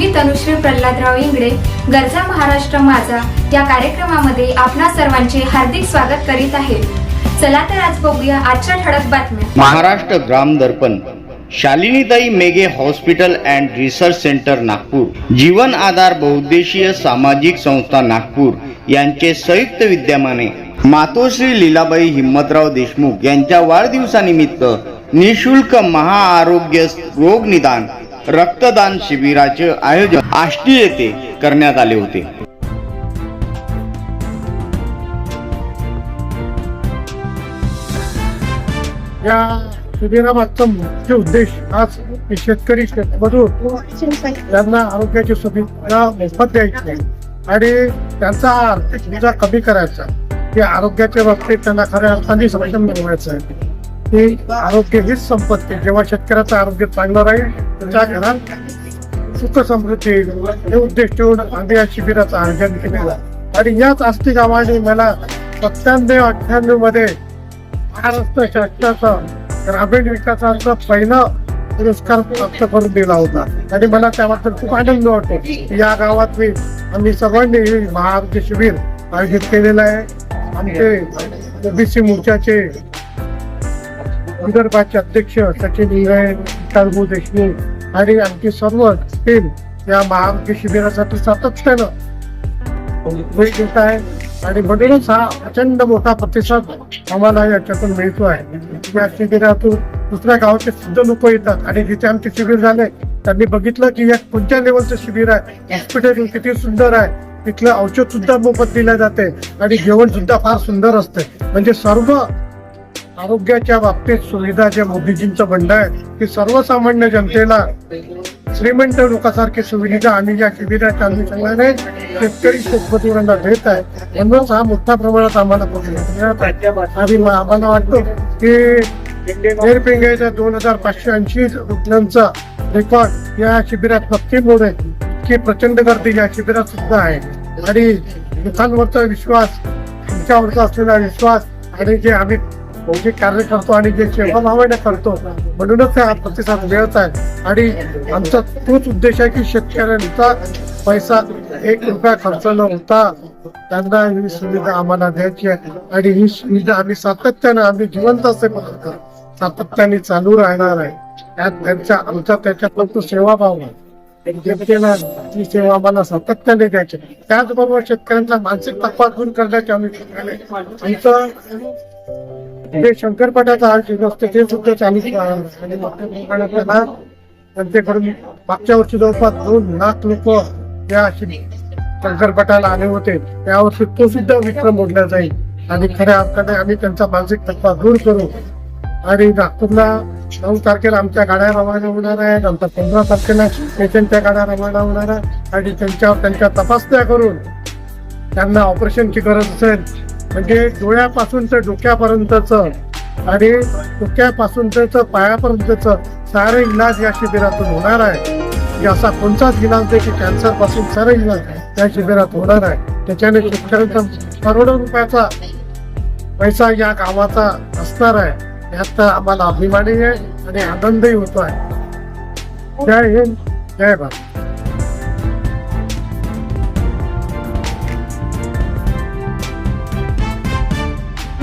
मी तनुश्री प्रल्हादराव इंगडे गरजा महाराष्ट्र माझा या कार्यक्रमामध्ये आपणा सर्वांचे हार्दिक स्वागत करीत आहे. चला तर आज बघूया आजच्या ठळक बातम्या. Maharashtra Gram Darpan Shalinitai Meghe hospital and research centre Nagpur जीवन आधार बहुद्देशीय सामाजिक संस्था नागपूर यांचे संयुक्त विद्यमाने मातोश्री लीलाबाई हिम्मतराव देशमुख यांच्या वाढदिवसानिमित्त निशुल्क महाआरोग्य रोग निदान रक्तदान शिबिराचे आयोजन आष्टी येथे करण्यात आले होते. या शिबिरामागचा मुख्य उद्देश आज शेतकरी शेतमजूर त्यांना आरोग्याची सुविधा मोफत द्यायची आणि त्यांचा आर्थिक विजा कमी करायचा की आरोग्याच्या बाबतीत त्यांना खऱ्या अर्थाने सक्षम बनवायचं आहे. की आरोग्य हीच संपत्ती जेव्हा शेतकऱ्याचं आरोग्य चांगलं राहील त्या घरात सुख समृद्धी हे उद्देश ठेवून आम्ही या शिबिराचं आयोजन केलेलं आणि याच आस्तिक गावाने मला सत्त्याण्णव अठ्ठ्याण्णवमध्ये महाराष्ट्र शासनाचा ग्रामीण विकासाचा पहिला पुरस्कार प्राप्त करून दिला होता. आणि मला त्याबद्दल खूप आनंद वाटतो. की या गावात मी आम्ही सगळ्यांनी हे महाआरोग्य शिबिर आयोजित केलेलं आहे. आमचे ओबीसी मोर्चाचे विदर्भाचे अध्यक्ष सचिन इंगळे काळगू देशमुख आणि आमची सर्व टीम या महाआरोग्य शिबिरासाठी सातत्यानं वेळ देत आहे. आणि म्हणूनच हा प्रचंड मोठा प्रतिसाद आम्हाला याच्यातून मिळतो आहे. या शिबिरातून दुसऱ्या गावाचे सुद्धा लोक येतात. आणि जिथे आमचे शिबिर झाले त्यांनी बघितलं की या कोणत्या लेवलचं शिबिर आहे? हॉस्पिटल किती सुंदर आहे? तिथलं औषध सुद्धा मोफत दिलं जाते. आणि जेवण सुद्धा फार सुंदर असते. म्हणजे सर्व आरोग्याच्या बाबतीत सुविधा जे मोदीजींचं म्हणणं आहे की सर्वसामान्य जनतेला श्रीमंत लोकांसारखी सुविधा आम्ही या शिबिराच्या अनुषंगाने शेतकरी शेतमजुरांना देत आहे म्हणूनच हा मोठ्या प्रमाणात आम्हाला मिळत आहे. आणि आम्हाला वाटतो की एअरपिंगाच्या दोन हजार पाचशे ऐंशी रुग्णांचा रेकॉर्ड या शिबिरात नक्की मोडेल इतकी प्रचंड गर्दी या शिबिरात सुद्धा आहे. आणि लोकांवरचा विश्वास तुमच्यावरचा असलेला विश्वास आणि जे आम्ही जे कार्य करतो आणि जे सेवा भावाने करतो. म्हणूनच हा प्रतिसाद मिळत आहे. आणि आमचा तोच उद्देश आहे की शेतकऱ्यांचा पैसा एक रुपया खर्च न होता त्यांना ही सुविधा आम्हाला द्यायची आहे. आणि ही सुविधा आम्ही सातत्यानं आम्ही जिवंत असेपर्यंत सातत्याने चालू राहणार आहे. त्यात त्यांचा आमचा त्याच्यात तो सेवाभाव आहे. जनतेला ही सेवा आम्हाला सातत्याने द्यायची त्याचबरोबर शेतकऱ्यांचा मानसिक तपासून दूर करण्याच्या आम्ही आमचं जे शंकरपाट्याचा आयोजन असते ते सुद्धा चालू त्यांच्याकडून मागच्या वर्षी जवळपास दोन लाख लोक या शि- शंकरपाट्याला आले होते. त्यावर्षी तो सुद्धा विक्रम मोडला जाईल. आणि खऱ्या अर्थाने आम्ही त्यांचा मानसिक तत्वा दूर करू. आणि नागपूरला नऊ तारखेला आमच्या गाड्या रवाना होणार आहे नंतर पंधरा तारखेला पेशंटच्या गाड्या रवाना होणार आहे आणि त्यांच्यावर त्यांच्या तपासण्या करून त्यांना ऑपरेशनची गरज असेल म्हणजे डोळ्यापासून ते डोक्यापर्यंतचं आणि डोक्यापासून त्याचं पायापर्यंतचं सारे इलाज या शिबिरातून होणार आहे. की असा कोणताच इलाज नाही की कॅन्सरपासून सारे इलाज या शिबिरात होणार आहे. त्याच्याने शेतकऱ्यांचा करोडो रुपयाचा पैसा या गावाचा असणार आहे. यात आम्हाला अभिमानही आहे आणि आनंदही होतो आहे. जय हिंद जय भारत.